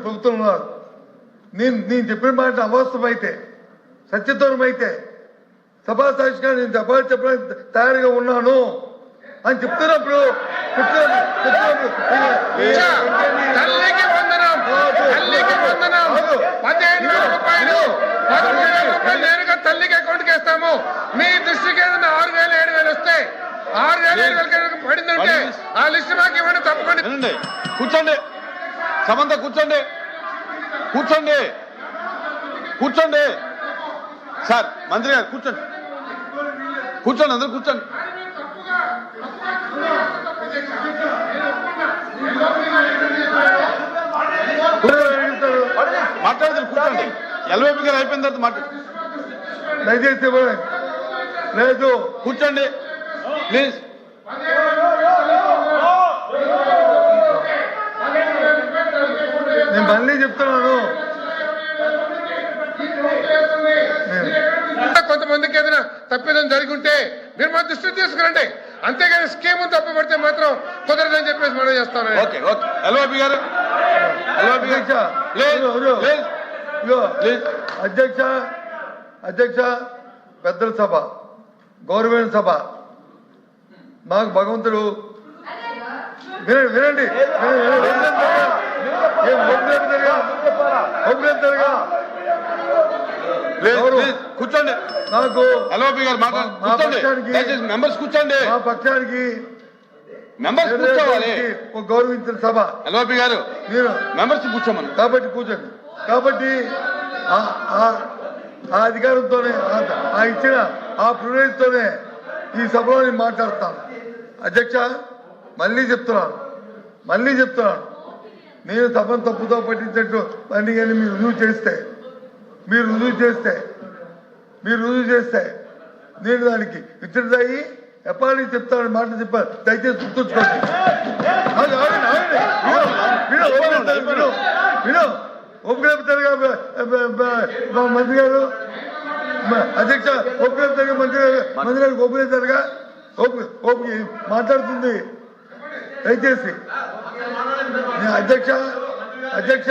మీరు ప్రభుత్వం ఉన్నారు నేను నేను చెప్పిన మాట అవాస్తవమైతే సభా సాక్షిగా నేను సభ చెప్పడానికి తయారుగా ఉన్నాను అని చెప్తున్నప్పుడు తల్లికి అకౌంట్కి వేస్తాము. మీ దృష్టికి ఏదైనా ఆరు వేలు ఏడు వేలు వస్తే ఆరు వేలు ఏడు వేలు పడిందంటే ఆ లిస్ట్ మాకు ఇవ్వండి తప్పకుండా. కూర్చోండి. సమంత కూర్చోండి. కూర్చోండి. కూర్చోండి. సార్ మంత్రి గారు కూర్చోండి. కూర్చోండి అందరూ కూర్చోండి. మాట్లాడదు కూర్చోండి. ఎల్వైపీ గారు అయిపోయిన తర్వాత మాట్లాడు దయచేసి. లేదు. కూర్చోండి. ప్లీజ్ నేను మళ్ళీ చెప్తున్నాను నేను- కొంతమందికి ఏదైనా తప్పిదం జరిగి ఉంటే మీరు మా దృష్టికి తీసుకురండి. అంతేగాని స్కీమ్ తప్పుపడితే మాత్రం కుదరదని చెప్పేసి మనం చేస్తాను. అధ్యక్ష అధ్యక్ష అధ్యక్ష పెద్దల సభ గౌరవమైన సభ. మాకు భగవంతుడు వినండి వినండి. ఎవరు? ప్లీజ్ కూర్చోండి. నాకు ఎల్వైపీ గారు మాట్లాడు మా- మా కూర్చోండి. పక్షానికి- దయచేసి మెంబర్స్ కూర్చోండి. మా పక్షానికి మెంబర్స్ కూర్చోవాలి. ఒక గౌరవించిన సభ. ఎల్వైపీ గారు. నేను మెంబర్స్ కూర్చోమని. కాబట్టి కూర్చోండి. కాబట్టి ఆ- అధికారంతోనే ఆ- ఇచ్చిన ఆ ప్రివిలేజ్తోనే ఈ సభలో నేను మాట్లాడతాను. అధ్యక్ష మళ్ళీ చెప్తున్నాను. మళ్ళీ చెప్తున్నాను. నేను సభను తప్పుతో పట్టించట్టు అన్ని కానీ మీరు రుజువు చేస్తే మీరు రుజువు చేస్తే మీరు రుజువు చేస్తే నేను దానికి ఇతరుదయ్యి ఎప్పటి చెప్తాను మాట చెప్పాను. దయచేసి గుర్తుంచుకోండి. విను, మంత్రి గారు. అధ్యక్ష ఓపిక మంత్రి గారు. మంత్రి గారికి ఓపిక మాట్లాడుతుంది. దయచేసి. అధ్యక్ష అధ్యక్ష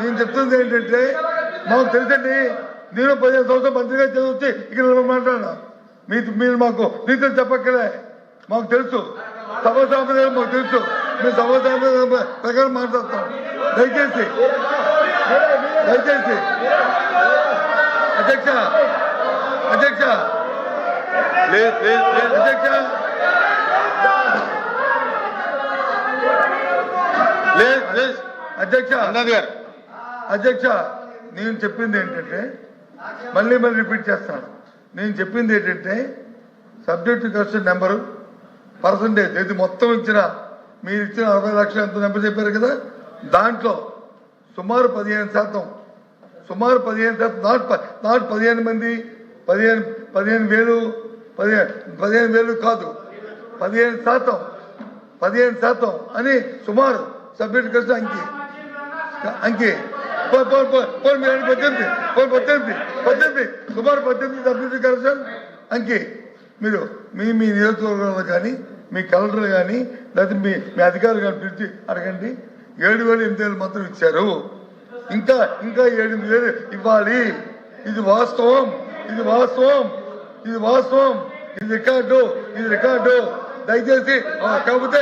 నేను చెప్తుంది ఏంటంటే మాకు తెలుసండి నేను పదిహేను సంవత్సరాలు మంత్రిగా చదివితే ఇక్కడ మాట్లాడినా. మీ మీరు మాకు నీతులు చెప్పక్కలే మాకు తెలుసు. సభ సాంప్రదాయం మాకు తెలుసు. మేము సభ సాంప్రదాయం ప్రకారం మాట్లాడతాం. దయచేసి. దయచేసి. అధ్యక్ష. అధ్యక్ష. అధ్యక్ష. అధ్యక్ష గారు. అధ్యక్ష నేను చెప్పింది ఏంటంటే మళ్ళీ మళ్ళీ రిపీట్ చేస్తాను. నేను చెప్పింది ఏంటంటే సబ్జెక్టు క్వశ్చన్ నెంబరు పర్సంటేజ్ ఇది మొత్తం ఇచ్చిన మీరు ఇచ్చిన అరవై లక్షలు ఎంత నెంబర్ చెప్పారు కదా? దాంట్లో సుమారు పదిహేను శాతం సుమారు పదిహేను శాతం నాట్ నాట్ పదిహేను మంది పదిహేను పదిహేను వేలు పదిహేను పదిహేను వేలు కాదు పదిహేను శాతం పదిహేను శాతం అని సుమారు సబ్జెక్ట్ కలిసి అంకి. అంకి. మీరు పద్దెనిమిది. పోనీ పద్దెనిమిది పద్దెనిమిది. సుమారు పద్దెనిమిది సబ్జెక్ట్ కరెక్షన్ అంకి. మీరు మీ మీ నియోజకవర్గంలో కానీ మీ కలెక్టర్ కానీ లేకపోతే మీ మీ అధికారులు కానీ పిలిచి అడగండి. ఏడు వేలు ఎనిమిది వేలు మాత్రం ఇచ్చారు. ఇంకా ఇంకా ఏడు వేలు ఇవ్వాలి. ఇది వాస్తవం. ఇది వాస్తవం. ఇది వాస్తవం. ఇది రికార్డు. ఇది రికార్డు. దయచేసి కాకపోతే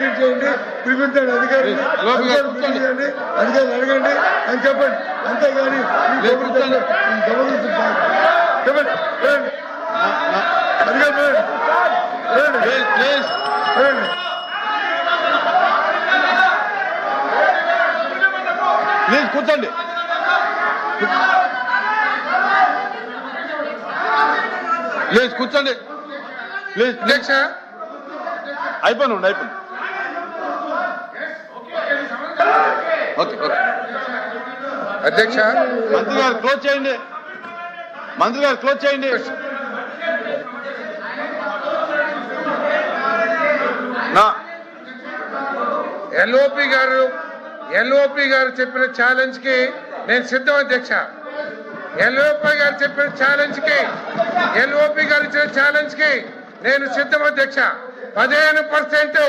చెక్ చేయండి పిలిపించండి కూర్చోండి. పిలిపించండి అధికారిని అడగండి అని చెప్పండి. అంతేగాని సార్. చెప్పండి. ప్లీజ్ కూర్చోండి ప్లీజ్ కూర్చోండి. ప్లీజ్ ప్లీజ్ అధ్యక్ష ఓకే ఓకే. అధ్యక్ష. మంత్రి గారు క్లోజ్ చేయండి. మంత్రి గారు క్లోజ్ చేయండి. ఎల్ఓపి గారు ఎల్ఓపి గారు చెప్పిన ఛాలెంజ్కి నేను సిద్ధం అధ్యక్ష. ఎల్ఓపి గారు చెప్పిన ఛాలెంజ్కి ఎల్ఓపి గారు ఇచ్చిన ఛాలెంజ్కి నేను సిద్ధం అధ్యక్ష. పదిహేను పర్సెంట్.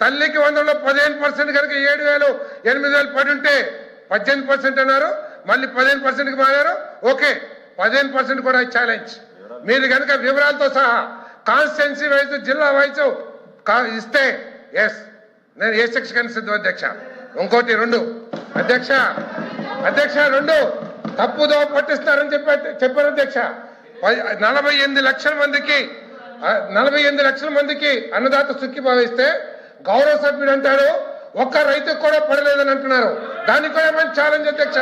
తల్లికి వందలో పదిహేను పర్సెంట్ కనుక ఏడు వేలు ఎనిమిది వేలు పడి ఉంటే పద్దెనిమిది పర్సెంట్ అన్నారు. మళ్ళీ పదిహేను పర్సెంట్కి మారారు. ఓకే పదిహేను పర్సెంట్ కూడా ఛాలెంజ్ మీరు కనుక వివరాలతో సహా కాన్స్టిట్యున్సీ వైజ్ జిల్లా వైజ్ ఇస్తే ఎస్ నేను ఏ సెక్షన్ సిద్ధం అధ్యక్ష? ఇంకోటి రెండు. అధ్యక్ష అధ్యక్ష రెండు. తప్పుదో పట్టిస్తారని చెప్పి చెప్పారు అధ్యక్ష. నలభై ఎనిమిది లక్షల మందికి నలభై ఎనిమిది లక్షల మందికి అన్నదాత సుఖి భావిస్తే గౌరవ సభ్యుడు అంటాడు ఒక్క రైతుకు కూడా పడలేదని అంటున్నారు. దానికి కూడా మంచి ఛాలెంజ్ అధ్యక్ష?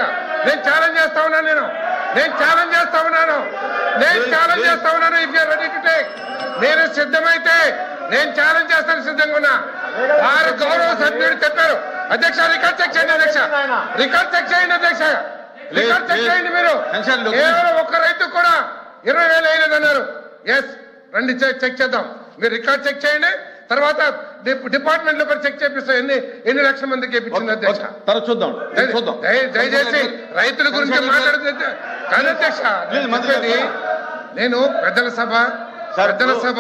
నేను ఛాలెంజ్ చేస్తా ఉన్నాను నేను. నేను ఛాలెంజ్ చేస్తా ఉన్నాను. నేను ఛాలెంజ్ చేస్తా ఉన్నాను if you're ready to take నేను సిద్ధమైతే నేను ఛాలెంజ్ చేస్తాను సిద్ధంగా ఉన్నా. వారు గౌరవ సభ్యుడు చెప్పారు. అధ్యక్ష రికార్డ్ చెక్ చేయండి అధ్యక్ష. రికార్డ్ చెక్ చేయండి అధ్యక్ష. రికార్డ్ చెక్ చేయండి మీరు. కేవలం ఒక్క రైతు కూడా ఇరవై వేలు వేయలేదన్నారు. ఎస్ రండి చెక్ చెక్ చేద్దాం. మీరు రికార్డ్ చెక్ చేయండి. తర్వాత డిపార్ట్మెంట్లో కూడా చెక్ చేపిస్తాం. ఎన్ని ఎన్ని లక్షల మందికి ఇప్పించింది అధ్యక్ష? చూద్దాం. చూద్దాం. దయ- దయచేసి రైతుల గురించి మాట్లాడుతుంది అధ్యక్ష నేను పెద్దల సభ పెద్దల సభ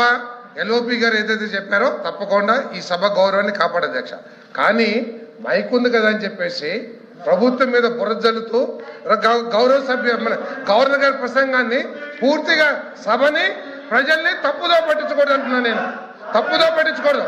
ఎల్ఓపి గారు ఏదైతే చెప్పారో తప్పకుండా ఈ సభ గౌరవాన్ని కాపాడు అధ్యక్ష. కానీ మైక్ ఉంది కదా అని చెప్పేసి ప్రభుత్వం మీద బురద జల్లుతూ గౌ- గౌరవ సభ్య మన గవర్నర్ గారి ప్రసంగాన్ని పూర్తిగా సభని ప్రజల్ని తప్పుదో పట్టించకూడదు అంటున్నాను నేను. తప్పుదో పట్టించకూడదు.